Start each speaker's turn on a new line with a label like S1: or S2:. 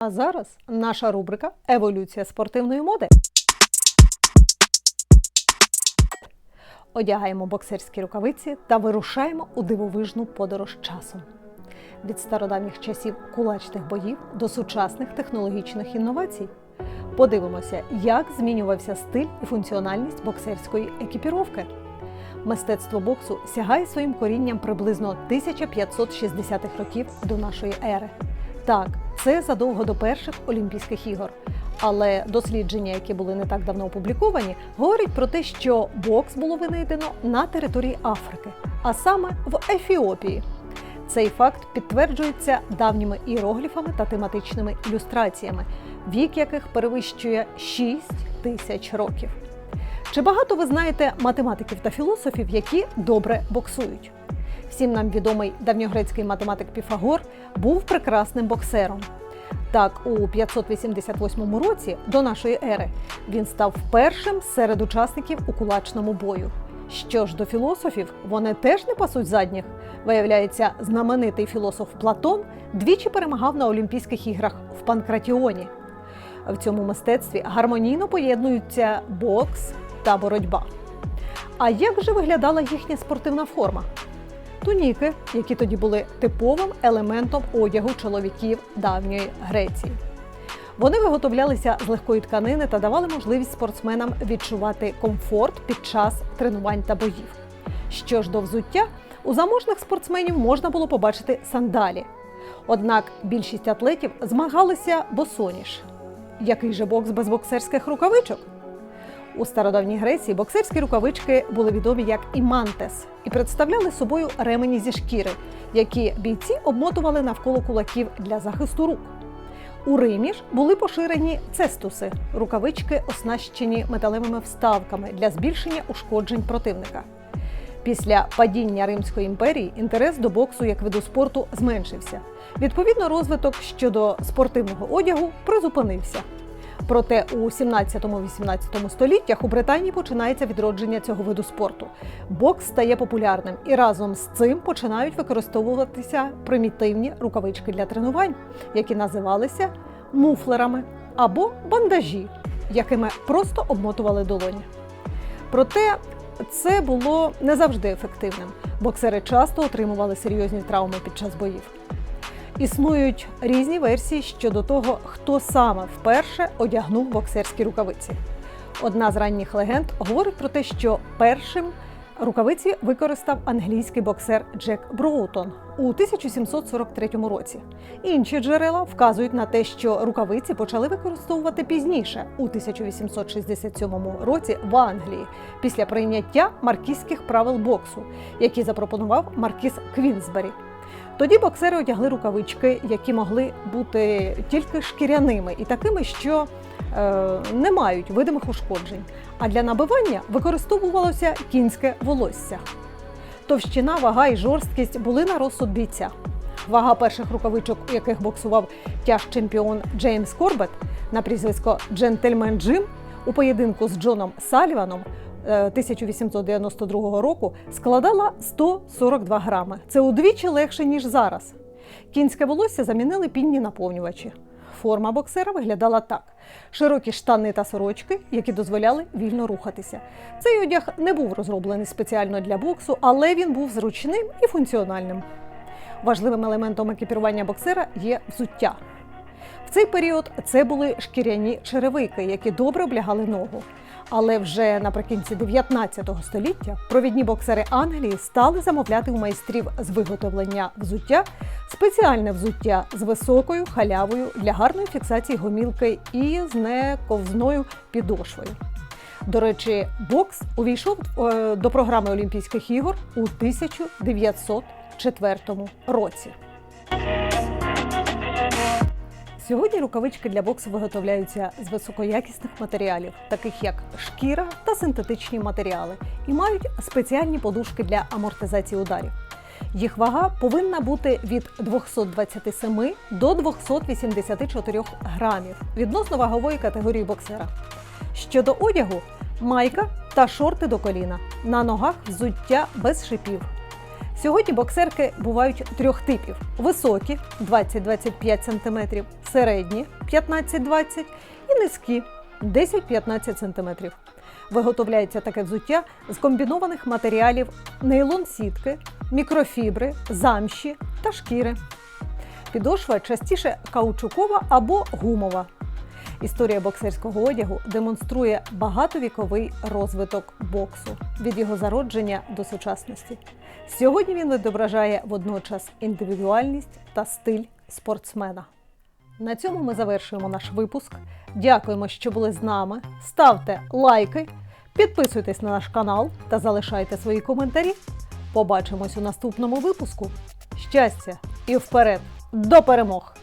S1: А зараз наша рубрика Еволюція спортивної моди. Одягаємо боксерські рукавиці та вирушаємо у дивовижну подорож часом. Від стародавніх часів кулачних боїв до сучасних технологічних інновацій. Подивимося, як змінювався стиль і функціональність боксерської екіпіровки. Мистецтво боксу сягає своїм корінням приблизно 1560-х років до нашої ери. Так, це задовго до перших Олімпійських ігор. Але дослідження, які були не так давно опубліковані, говорять про те, що бокс було винайдено на території Африки, а саме в Ефіопії. Цей факт підтверджується давніми іерогліфами та тематичними ілюстраціями, вік яких перевищує 6 тисяч років. Чи багато ви знаєте математиків та філософів, які добре боксують? Всім нам відомий давньогрецький математик Піфагор був прекрасним боксером. Так, у 588 році до нашої ери він став першим серед учасників у кулачному бою. Що ж до філософів, вони теж не пасуть задніх. Виявляється, знаменитий філософ Платон двічі перемагав на Олімпійських іграх в Панкратіоні. В цьому мистецтві гармонійно поєднуються бокс та боротьба. А як же виглядала їхня спортивна форма? Туніки, які тоді були типовим елементом одягу чоловіків давньої Греції. Вони виготовлялися з легкої тканини та давали можливість спортсменам відчувати комфорт під час тренувань та боїв. Що ж до взуття, у заможних спортсменів можна було побачити сандалі. Однак більшість атлетів змагалися босоніж. Який же бокс без боксерських рукавичок? У стародавній Греції боксерські рукавички були відомі як імантес і представляли собою ремені зі шкіри, які бійці обмотували навколо кулаків для захисту рук. У Римі ж були поширені цестуси рукавички, оснащені металевими вставками для збільшення ушкоджень противника. Після падіння Римської імперії інтерес до боксу як виду спорту зменшився. Відповідно, розвиток щодо спортивного одягу призупинився. Проте у 17-18 століттях у Британії починається відродження цього виду спорту. Бокс стає популярним і разом з цим починають використовуватися примітивні рукавички для тренувань, які називалися муфлерами або бандажі, якими просто обмотували долоні. Проте це було не завжди ефективним. Боксери часто отримували серйозні травми під час боїв. Існують різні версії щодо того, хто саме вперше одягнув боксерські рукавиці. Одна з ранніх легенд говорить про те, що першим рукавиці використав англійський боксер Джек Броутон у 1743 році. Інші джерела вказують на те, що рукавиці почали використовувати пізніше, у 1867 році в Англії, після прийняття маркізьких правил боксу, які запропонував маркіз Квінсбері. Тоді боксери одягли рукавички, які могли бути тільки шкіряними і такими, що е, не мають видимих ушкоджень. А для набивання використовувалося кінське волосся. Товщина, вага і жорсткість були на розсуд бійця. Вага перших рукавичок, у яких боксував тяж чемпіон Джеймс Корбет на прізвисько Джентльмен Джим у поєдинку з Джоном Саліваном 1892 року складала 142 грами. Це удвічі легше ніж зараз. Кінське волосся замінили пінні наповнювачі. Форма боксера виглядала так: широкі штани та сорочки, які дозволяли вільно рухатися. Цей одяг не був розроблений спеціально для боксу, але він був зручним і функціональним. Важливим елементом екіпірування боксера є взуття. В цей період це були шкіряні черевики, які добре облягали ногу. Але вже наприкінці 19 століття провідні боксери Англії стали замовляти у майстрів з виготовлення взуття спеціальне взуття з високою халявою для гарної фіксації гомілки і з нековзною підошвою. До речі, бокс увійшов е, до програми Олімпійських ігор у 1904 році. Сьогодні рукавички для боксу виготовляються з високоякісних матеріалів, таких як шкіра та синтетичні матеріали, і мають спеціальні подушки для амортизації ударів. Їх вага повинна бути від 227 до 284 грамів відносно вагової категорії боксера. Щодо одягу, майка та шорти до коліна. На ногах взуття без шипів. Сьогодні боксерки бувають трьох типів: високі 20-25 см, середні 15-20 і низькі 10-15 см. Виготовляється таке взуття з комбінованих матеріалів нейлон сітки, мікрофібри, замші та шкіри. Підошва частіше каучукова або гумова. Історія боксерського одягу демонструє багатовіковий розвиток боксу від його зародження до сучасності. Сьогодні він відображає водночас індивідуальність та стиль спортсмена. На цьому ми завершуємо наш випуск. Дякуємо, що були з нами. Ставте лайки, підписуйтесь на наш канал та залишайте свої коментарі. Побачимось у наступному випуску. Щастя і вперед! До перемог!